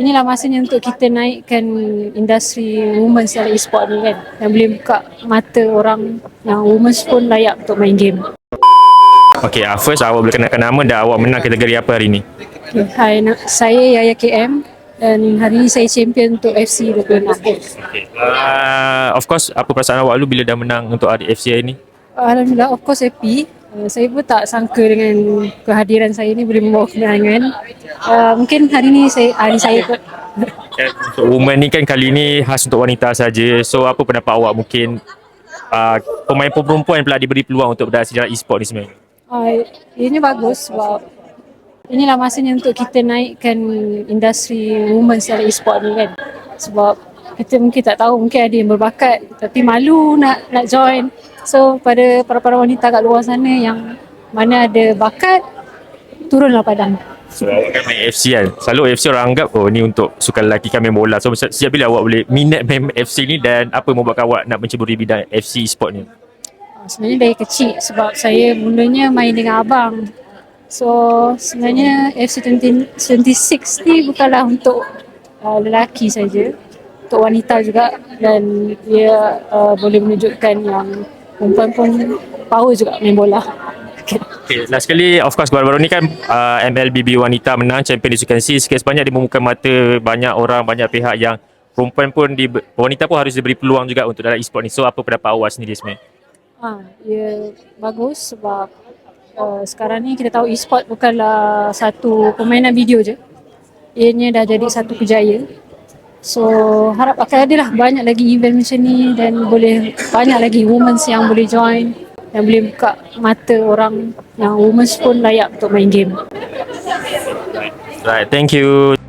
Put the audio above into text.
inilah masanya untuk kita naikkan industri women's dalam e-sport ni kan. Dan boleh buka mata orang yang women's pun layak untuk main game. Okay, uh, first awak boleh kenalkan nama dan awak menang kategori apa hari ni? Okay, hai, na- saya Yaya KM dan hari ni saya champion untuk FC 26. Okay. Uh, of course, apa perasaan awak dulu bila dah menang untuk RFC hari ni? Alhamdulillah, of course happy. Uh, saya pun tak sangka dengan kehadiran saya ni boleh membawa kemenangan. Uh, mungkin hari ni saya hari saya kot. Kan, Untuk women ni kan kali ni khas untuk wanita saja. So apa pendapat awak mungkin uh, pemain perempuan pula diberi peluang untuk berdalam sejarah e-sport ni sebenarnya? Uh, ini bagus sebab inilah masanya untuk kita naikkan industri women's dalam e-sport ni kan. Sebab kita mungkin tak tahu mungkin ada yang berbakat tapi malu nak nak join. So pada para-para wanita kat luar sana yang mana ada bakat turunlah padang. So awak kan main FC kan Selalu FC orang anggap Oh ni untuk sukan lelaki kan main bola So se- sejak bila awak boleh minat main FC ni Dan apa yang membuatkan awak nak menceburi bidang FC e-sport ni Ah, Sebenarnya dari kecil sebab saya mulanya main dengan abang. So sebenarnya FC 20, 26 ni bukanlah untuk uh, lelaki saja, untuk wanita juga dan dia uh, boleh menunjukkan yang perempuan pun power juga main bola. Okay. Okay, last sekali of course baru-baru ni kan uh, MLBB wanita menang champion as you can sikit sebanyak dia membuka mata banyak orang banyak pihak yang perempuan pun di, wanita pun harus diberi peluang juga untuk dalam e-sport ni so apa pendapat awak sendiri sebenarnya Ha, ya bagus sebab uh, sekarang ni kita tahu e-sport bukanlah satu permainan video je. Ianya dah jadi satu kejaya. So harap akan ada lah banyak lagi event macam ni dan boleh banyak lagi women yang boleh join dan boleh buka mata orang yang women pun layak untuk main game. right thank you